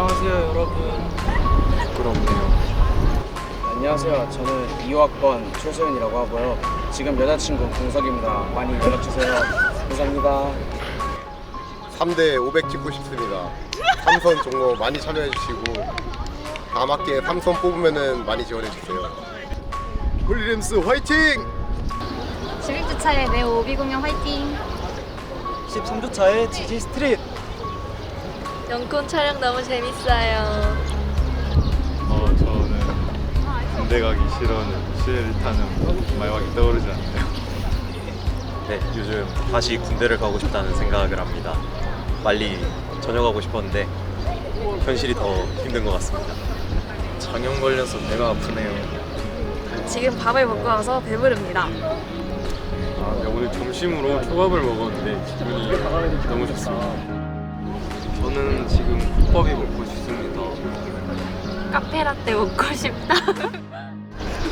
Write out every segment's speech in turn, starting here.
안녕하세요 여러분 부끄럽네요. 안녕하세요 저는 2호학번 최소연이라고 하고요 지금 여자친구 공석입니다 많이 연락주세요 감사합니다 3대 500 찍고 싶습니다. 삼선 종로 많이 참여해 주시고 다음 학기에 삼선 뽑으면은 많이 지원해 주세요. 홀리램스 화이팅! 11주차에 네오 오비 공연 화이팅! 13주차의 지지 스트릿 연콘 촬영 너무 재밌어요. 어, 저는 군대 가기 싫어는 시를 타는 말밖에 떠오르지 않네요. 네, 요즘 다시 군대를 가고 싶다는 생각을 합니다. 빨리 전역하고 싶었는데 현실이 더 힘든 것 같습니다. 장염 걸려서 배가 아프네요. 지금 밥을 먹고 와서 배부릅니다. 아, 네, 오늘 점심으로 초밥을 먹었는데 기분이 너무 좋습니다. 지금 국밥이 먹고 싶습니다. 카페라떼 먹고 싶다.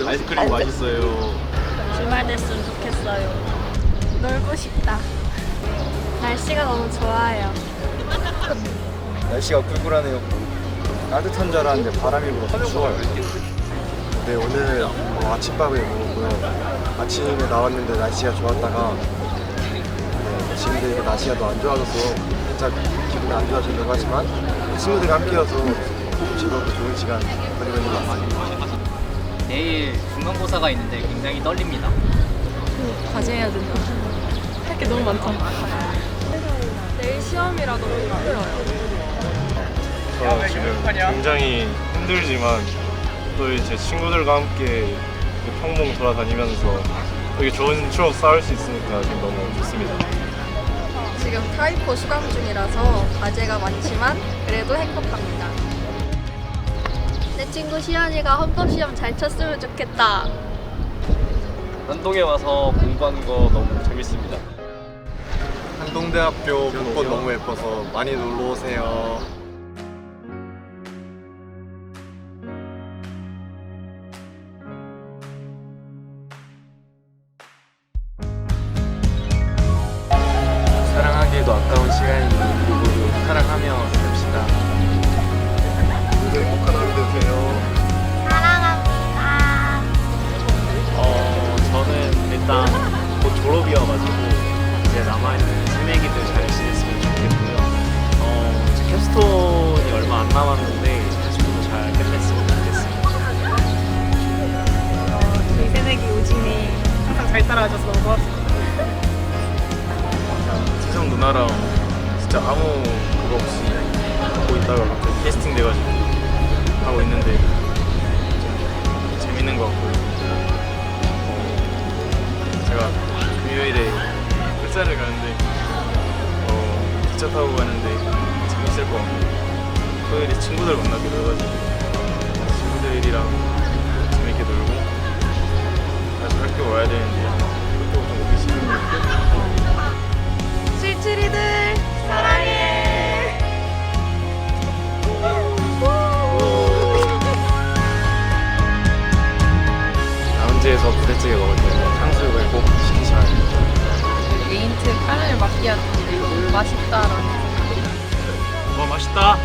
아이스크림 맛있어요. 주말 됐으면 좋겠어요. 놀고 싶다. 날씨가 너무 좋아요. 날씨가 꿀꿀하네요. 따뜻한 줄 알았는데 바람이 불어서 추워요. 네, 오늘 어, 아침밥을 먹었고요. 아침에 나왔는데 날씨가 좋았다가 네, 지금도 이거 날씨가 더 안 좋아져서 살짝 기분이 안 좋아지려고 하지만 친구들과 함께여서 즐겁고 좋은 시간 보내고 있는 것 같습니다. 내일 중간고사가 있는데 굉장히 떨립니다 과제해야 된다. 할 게 너무 많다. 내일 시험이라 너무 힘들어요. 저 지금 굉장히 힘들지만 또 이제 친구들과 함께 그 평봉 돌아다니면서 되게 좋은 추억 쌓을 수 있으니까 너무 좋습니다. 지금 타이포 수강 중이라서 과제가 많지만 그래도 행복합니다. 내 친구 시연이가 헌법 시험 잘 쳤으면 좋겠다. 한동에 와서 공부하는 거 너무 재밌습니다. 한동대학교 벚꽃 너무 예뻐서 많이 놀러 오세요. 사랑하기에도 아까운 시간이니 모두 사랑하며 삽시다 모두 행복한 하루 되세요. 사랑합니다. 어, 저는 일단 곧 졸업이어가지고 이제 남아있는 새내기들 잘 지냈으면 좋겠고요. 어, 이제 캡스톤이 얼마 안 남았는데 캡스톤도 잘 끝냈으면 좋겠습니다. 저희 새내기 오진이 항상 잘 따라와줘서 너무 고맙습니다. 누나랑 진짜 아무 그거 없이 하고 있다가 갑자기 캐스팅 돼가지고 하고 있는데 좀 재밌는 것 같고요. 어, 제가 금요일에 울산을 가는데 어, 기차 타고 가는데 재밌을 것 같고 토요일에 친구들 만나기로 해가지고 친구들이랑 카라멜 마키아토인데 맛있다라는. 와 맛있다.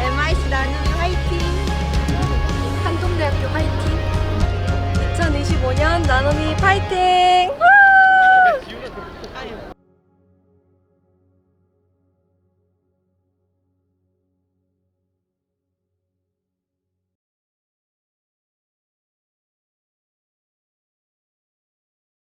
MIC 나눔이 화이팅! 한동대학교 화이팅! 2025년 나눔이 파이팅! 우!